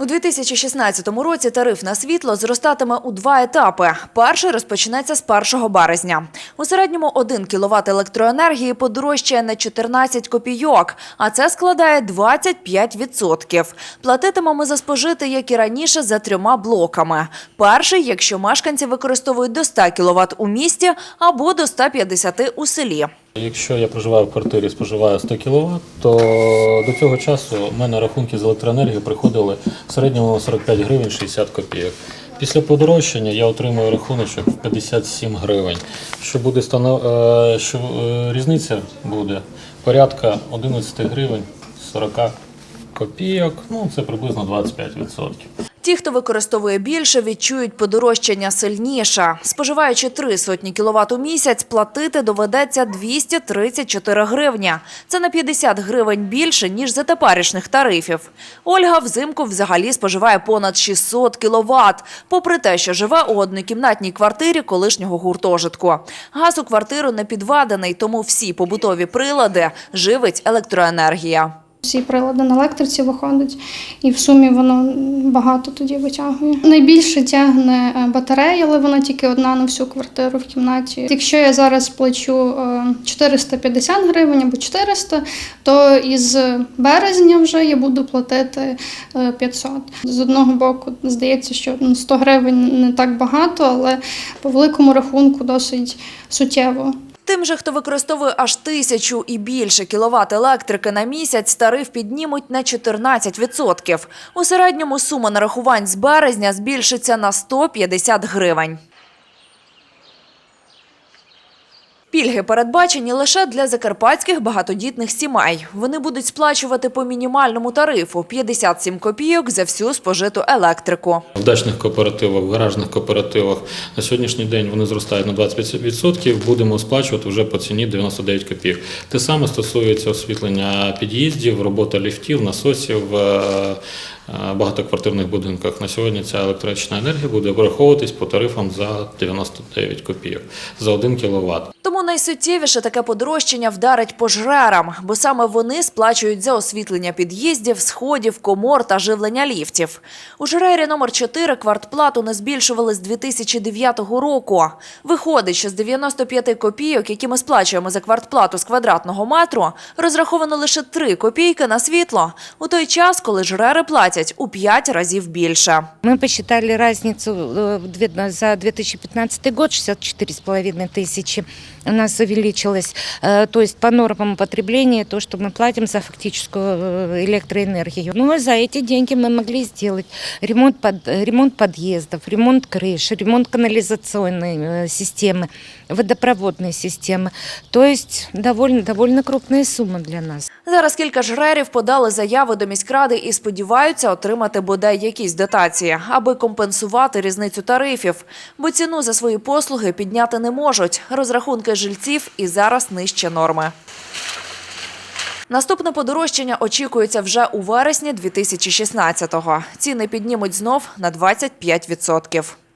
У 2016 році тариф на світло зростатиме у два етапи. Перший розпочнеться з 1 березня. У середньому 1 кВт електроенергії подорожчає на 14 копійок, а це складає 25%. Платитимемо за спожити, як і раніше, за трьома блоками. Перший, якщо мешканці використовують до 100 кВт у місті або до 150 у селі. Якщо я проживаю в квартирі, споживаю 100 кВт, то до цього часу у мене рахунки з електроенергії приходили в середньому 45 гривень 60 копійок. Після подорожчання я отримую рахуночок в 57 гривень. Що буде станов... е, що е, різниця буде порядка 11 гривень 40 копійок. Ну це приблизно 25%. Ті, хто використовує більше, відчують подорожчання сильніше. Споживаючи три сотні кіловат у місяць, платити доведеться 234 гривні. Це на 50 гривень більше, ніж за теперішніх тарифів. Ольга взимку взагалі споживає понад 600 кіловат, попри те, що живе у однокімнатній квартирі колишнього гуртожитку. Газ у квартиру не підведений, тому всі побутові прилади живить електроенергія. Всі прилади на електриці виходить, і в сумі воно багато тоді витягує. Найбільше тягне е, батарея, але вона тільки одна на всю квартиру в кімнаті. Якщо я зараз плачу е, 450 гривень або 400, то із березня вже я буду платити е, 500. З одного боку, здається, що ну, 100 гривень не так багато, але по великому рахунку досить суттєво. Тим же, хто використовує аж тисячу і більше кіловат електрики на місяць, тариф піднімуть на 14%. У середньому сума нарахувань з березня збільшиться на 150 гривень. Пільги передбачені лише для закарпатських багатодітних сімей. Вони будуть сплачувати по мінімальному тарифу 57 копійок за всю спожиту електрику. В дачних кооперативах, в гаражних кооперативах на сьогоднішній день вони зростають на 25%. Будемо сплачувати вже по ціні 99 копійок. Те саме стосується освітлення під'їздів, робота ліфтів, насосів е, багатоквартирних будинках. На сьогодні ця електрична енергія буде враховуватись по тарифам за 99 копійок за 1 кВт. Тому найсуттєвіше таке подорожчання вдарить пожрерам, бо саме вони сплачують за освітлення під'їздів, сходів, комор та живлення ліфтів. У жрері номер 4 квартплату не збільшували з 2009 року. Виходить, що з 95 копійок, які ми сплачуємо за квартплату з квадратного метру, розраховано лише 3 копійки на світло, у той час, коли жрери платять у 5 разів більше. Мы посчитали разницу э, в две- за 2015 год 64,5 тысячи у нас увеличилось. Э, То есть по нормам потребления то, что мы платим за фактическую э, электроэнергию. Ну, за эти деньги мы могли сделать ремонт, под, ремонт подъездов, ремонт крыш, ремонт канализационной э, системы, водопроводной системы. То есть довольно, довольно крупная сумма для нас. Зараз кілька жрерів подали заяви до міськради і сподіваються отримати бодай якісь дотації, аби компенсувати різницю тарифів. Бо ціну за свої послуги підняти не можуть. Розрахунки жильців і зараз нижче норми. Наступне подорожчання очікується вже у вересні 2016-го. Ціни піднімуть знов на 25%.